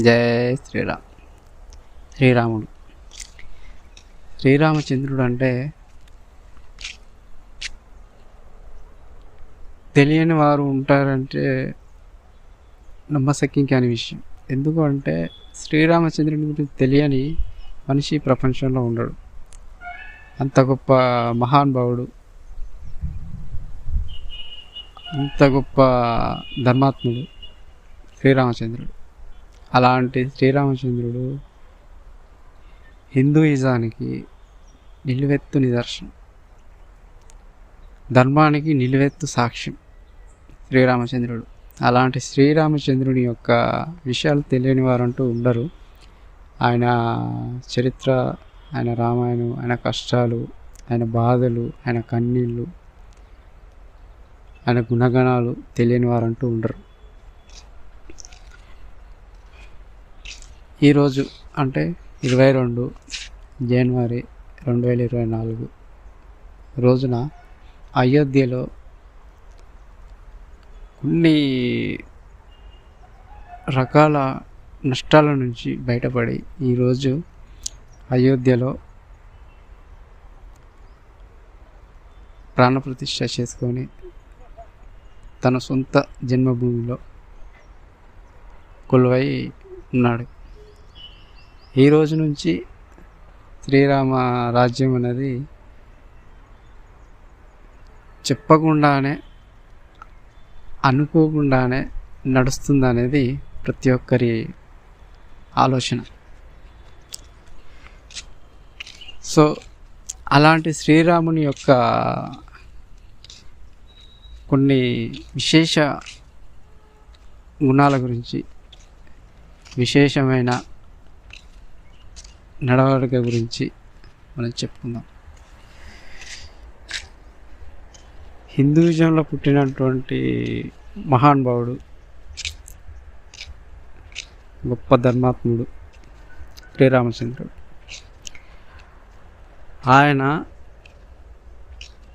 జై శ్రీరామ్. శ్రీరాముడు. శ్రీరామచంద్రుడు అంటే తెలియని వారు ఉంటారంటే నమ్మశక్యం కాని విషయం. ఎందుకు అంటే శ్రీరామచంద్రుని గురించి తెలియని మనిషి ప్రపంచంలో ఉండడు. అంత గొప్ప మహానుభావుడు అంత గొప్ప ధర్మాత్ముడు శ్రీరామచంద్రుడు. అలాంటి శ్రీరామచంద్రుడు హిందూయిజానికి నిలువెత్తు నిదర్శనం. ధర్మానికి నిలువెత్తు సాక్ష్యం శ్రీరామచంద్రుడు. అలాంటి శ్రీరామచంద్రుని యొక్క విషయాలు తెలియని వారంటూ ఉండరు. ఆయన చరిత్ర ఆయన రామాయణం ఆయన కష్టాలు ఆయన బాధలు ఆయన కన్నీళ్ళు ఆయన గుణగణాలు తెలియని వారంటూ ఉండరు. ఈరోజు అంటే ఇరవై రెండు జనవరి రెండు వేల ఇరవై నాలుగు రోజున అయోధ్యలో కొన్ని రకాల నష్టాల నుంచి బయటపడి ఈరోజు అయోధ్యలో ప్రాణప్రతిష్ఠ చేసుకొని తన సొంత జన్మభూమిలో కొలువై ఉన్నాడు. ఈ రోజు నుంచి శ్రీరామ రాజ్యం అనేది చెప్పకుండానే అనుకోకుండానే నడుస్తుంది అనేది ప్రతి ఒక్కరి ఆలోచన. సో అలాంటి శ్రీరాముని యొక్క కొన్ని విశేష గుణాల గురించి విశేషమైన నడవడిక గురించి మనం చెప్పుకుందాం. హిందూయిజంలో పుట్టినటువంటి మహానుభావుడు గొప్ప ధర్మాత్ముడు శ్రీరామచంద్రుడు ఆయన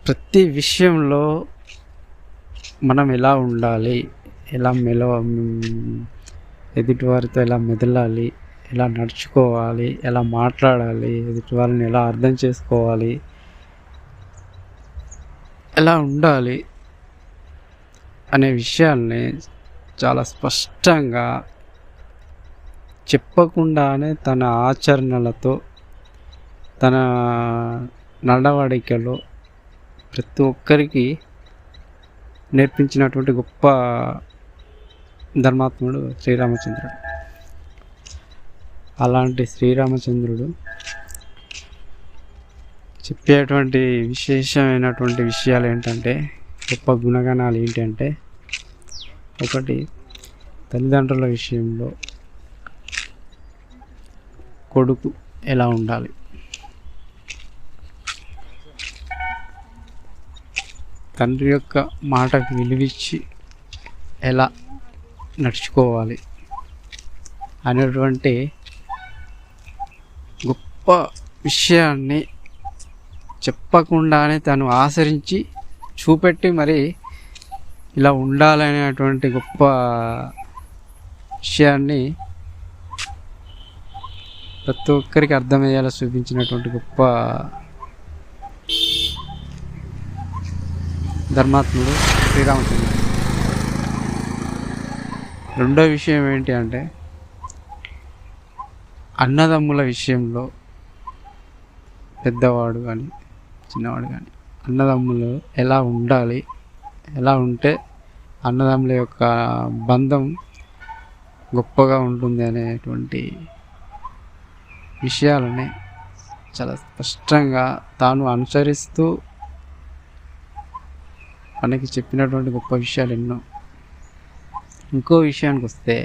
ప్రతి విషయంలో మనం ఎలా ఉండాలి ఎలా మెలవ ఎదుటివారితో ఎలా మెదలాలి ఎలా నడుచుకోవాలి ఎలా మాట్లాడాలి వాళ్ళని ఎలా అర్థం చేసుకోవాలి ఎలా ఉండాలి అనే విషయాల్ని చాలా స్పష్టంగా చెప్పకుండానే తన ఆచరణలతో తన నడవడికలో ప్రతి ఒక్కరికి నేర్పించినటువంటి గొప్ప ధర్మాత్ముడు శ్రీరామచంద్రుడు. అలాంటి శ్రీరామచంద్రుడు చెప్పేటువంటి విశేషమైనటువంటి విషయాలు ఏంటంటే గొప్ప గుణగణాలు ఏంటంటే ఒకటి తల్లిదండ్రుల విషయంలో కొడుకు ఎలా ఉండాలి? తండ్రి యొక్క మాటకు విలువిచ్చి ఎలా నడుచుకోవాలి అనేటువంటి గొప్ప విషయాన్ని చెప్పకుండానే తను ఆచరించి చూపెట్టి మరి ఇలా ఉండాలనేటువంటి గొప్ప విషయాన్ని ప్రతి ఒక్కరికి అర్థమయ్యేలా చూపించినటువంటి గొప్ప ధర్మాత్ముడు శ్రీరామచంద్రుడు రెండో విషయం ఏంటి అంటే అన్నదమ్ముల విషయంలో పెద్దవాడు కానీ చిన్నవాడు కానీ అన్నదమ్ములు ఎలా ఉండాలి ఎలా ఉంటే అన్నదమ్ముల యొక్క బంధం గొప్పగా ఉంటుంది అనేటువంటి విషయాలని చాలా స్పష్టంగా తాను అనుసరిస్తూ మనకి చెప్పినటువంటి గొప్ప విషయాలు ఎన్నో. ఇంకో విషయానికి వస్తే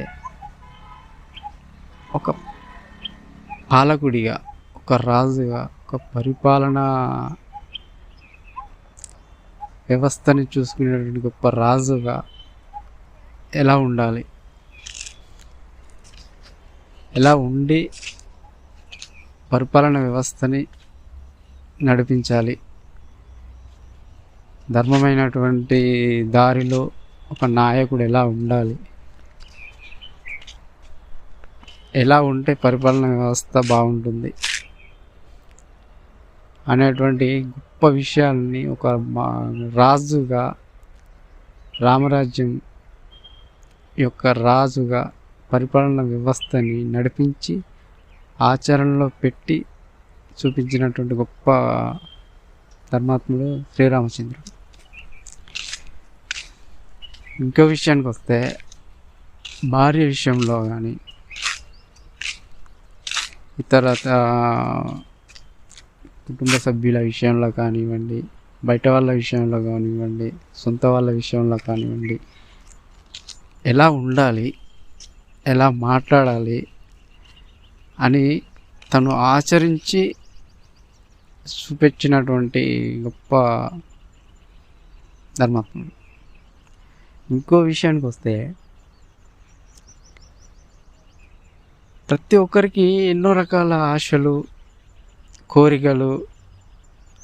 ఒక పాలకుడిగా ఒక రాజుగా ఒక పరిపాలన వ్యవస్థని చూసుకునేటువంటి గొప్ప రాజుగా ఎలా ఉండాలి? ఎలా ఉండి పరిపాలన వ్యవస్థని నడిపించాలి? ధర్మమైనటువంటి దారిలో ఒక నాయకుడు ఎలా ఉండాలి? ఎలా ఉంటే పరిపాలన వ్యవస్థ బాగుంటుంది? అనేటువంటి గొప్ప విషయాల్ని ఒక మా రాజుగా రామరాజ్యం యొక్క రాజుగా పరిపాలన వ్యవస్థని నడిపించి ఆచరణలో పెట్టి చూపించినటువంటి గొప్ప ధర్మాత్ముడు శ్రీరామచంద్రుడు. ఇంకో విషయానికి వస్తే భార్య విషయంలో కానీ ఇతర కుటుంబ సభ్యుల విషయంలో కానివ్వండి బయట వాళ్ళ విషయంలో కానివ్వండి సొంత వాళ్ళ విషయంలో కానివ్వండి ఎలా ఉండాలి ఎలా మాట్లాడాలి అని తను ఆచరించి చూపించినటువంటి గొప్ప ధర్మాత్ముడు. ఇంకో విషయానికి వస్తే ప్రతి ఒక్కరికి ఎన్నో రకాల ఆశలు కోరికలు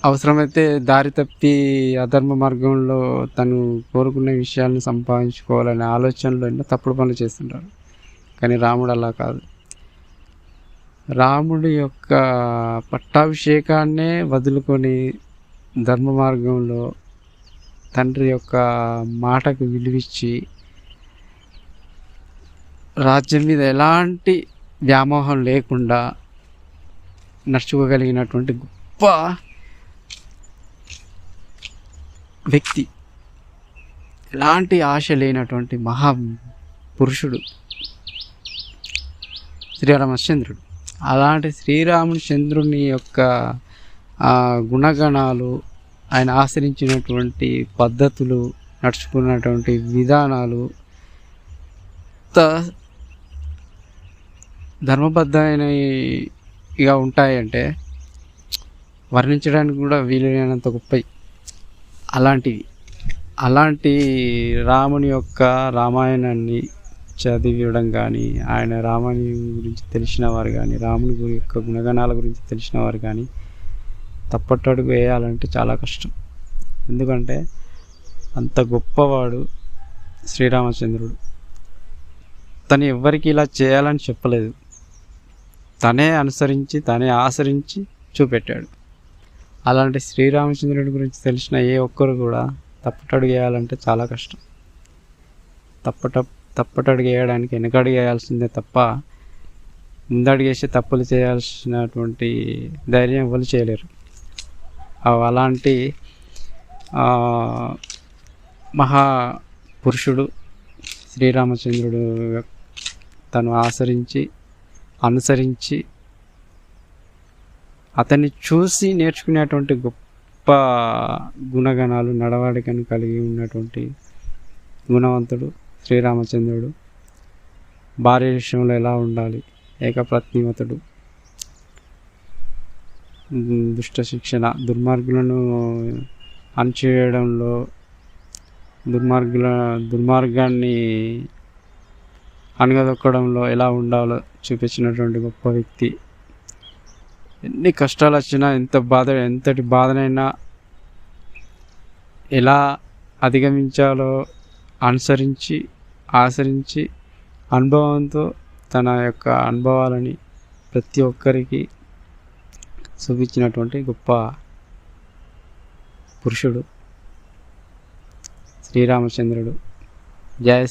అవసరమైతే దారి తప్పి అధర్మ మార్గంలో తను కోరుకునే విషయాలను సంపాదించుకోవాలనే ఆలోచనలో ఎన్నో తప్పుడు పనులు చేస్తుంటారు. కానీ రాముడు అలా కాదు. రాముడి యొక్క పట్టాభిషేకాన్నే వదులుకొని ధర్మ మార్గంలో తండ్రి యొక్క మాటకు విలువిచ్చి రాజ్యం మీద ఎలాంటి వ్యామోహం లేకుండా నడుచుకోగలిగినటువంటి గొప్ప వ్యక్తి. ఎలాంటి ఆశ లేనటువంటి మహా పురుషుడు శ్రీరామచంద్రుడు. అలాంటి శ్రీరాముని చంద్రుని యొక్క గుణగణాలు ఆయన ఆశ్రయించినటువంటి పద్ధతులు నడుచుకున్నటువంటి విధానాలు ధర్మబద్ధమైన ఇక ఉంటాయంటే వర్ణించడానికి కూడా వీలైనంత గొప్పవి. అలాంటివి. అలాంటి రాముని యొక్క రామాయణాన్ని చదివడం కానీ ఆయన రాముని గురించి తెలిసిన వారు కానీ రాముని గురి యొక్క గుణగణాల గురించి తెలిసిన వారు కానీ తప్పట్టడుగు వేయాలంటే చాలా కష్టం. ఎందుకంటే అంత గొప్పవాడు శ్రీరామచంద్రుడు. తను ఎవ్వరికి ఇలా చేయాలని చెప్పలేదు. తనే అనుసరించి తనే ఆచరించి చూపెట్టాడు. అలాంటి శ్రీరామచంద్రుడి గురించి తెలిసిన ఏ ఒక్కరు కూడా తప్పటడుగు వేయాలంటే చాలా కష్టం. తప్పట తప్పటడుగు వేయడానికి వెనకడుగు వేయాల్సిందే తప్ప ముందడిగేసి తప్పులు చేయాల్సినటువంటి ధైర్యం ఎవరు చేయలేరు. అలాంటి మహా పురుషుడు శ్రీరామచంద్రుడు తను ఆచరించి అనుసరించి అతన్ని చూసి నేర్చుకునేటువంటి గొప్ప గుణగణాలు నడవడికను కలిగి ఉన్నటువంటి గుణవంతుడు శ్రీరామచంద్రుడు. భార్య విషయంలో ఎలా ఉండాలి? ఏకప్రతిమతుడు. దుష్ట శిక్షణ దుర్మార్గులను అణచివేయడంలో దుర్మార్గుల దుర్మార్గాన్ని అణగదొక్కడంలో ఎలా ఉండాలో చూపించినటువంటి గొప్ప వ్యక్తి. ఎన్ని కష్టాలు వచ్చినా ఎంత బాధ ఎంతటి బాధనైనా ఎలా అధిగమించాలో అనుసరించి ఆచరించి అనుభవంతో తన యొక్క అనుభవాలని ప్రతి ఒక్కరికి చూపించినటువంటి గొప్ప పురుషుడు శ్రీరామచంద్రుడు. జయ